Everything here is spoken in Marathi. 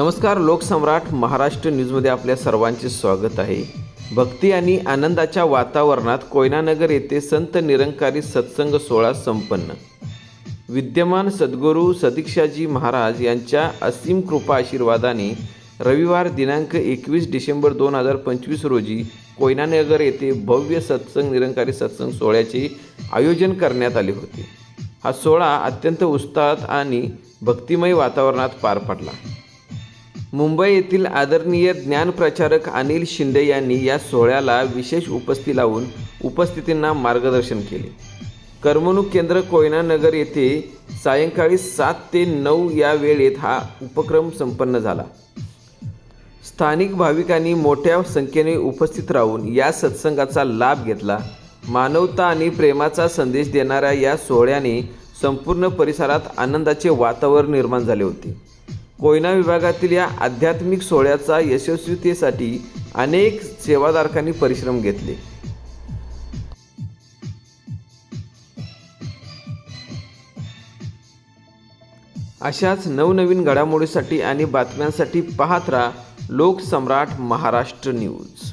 नमस्कार लोकसम्राट महाराष्ट्र न्यूजमध्ये आपल्या सर्वांचे स्वागत आहे. भक्ती आणि आनंदाच्या वातावरणात कोयनानगर येथे संत निरंकारी सत्संग सोहळा संपन्न. विद्यमान सद्गुरू सदीक्षाजी महाराज यांच्या असीम कृपा आशीर्वादाने रविवार दिनांक एकवीस डिसेंबर दोन हजार पंचवीस रोजी कोयनानगर येथे भव्य सत्संग निरंकारी सत्संग सोहळ्याचे आयोजन करण्यात आले होते. हा सोहळा अत्यंत उत्साहात आणि भक्तिमय वातावरणात पार पडला. मुंबई येथील आदरणीय ज्ञानप्रचारक अनिल शिंदे यांनी या सोहळ्याला विशेष उपस्थिती लावून उपस्थितींना मार्गदर्शन केले. करमणूक केंद्र कोयना नगर येथे सायंकाळी सात ते नऊ या वेळेत हा उपक्रम संपन्न झाला. स्थानिक भाविकांनी मोठ्या संख्येने उपस्थित राहून या सत्संगाचा लाभ घेतला. मानवता आणि प्रेमाचा संदेश देणाऱ्या या सोहळ्याने संपूर्ण परिसरात आनंदाचे वातावरण निर्माण झाले होते. कोयना विभागातील या आध्यात्मिक सोहळ्याचा यशस्वीतेसाठी अनेक सेवाधारकांनी परिश्रम घेतले. अशाच नवनवीन घडामोडीसाठी आणि बातम्यांसाठी पाहत राहा लोकसम्राट महाराष्ट्र न्यूज.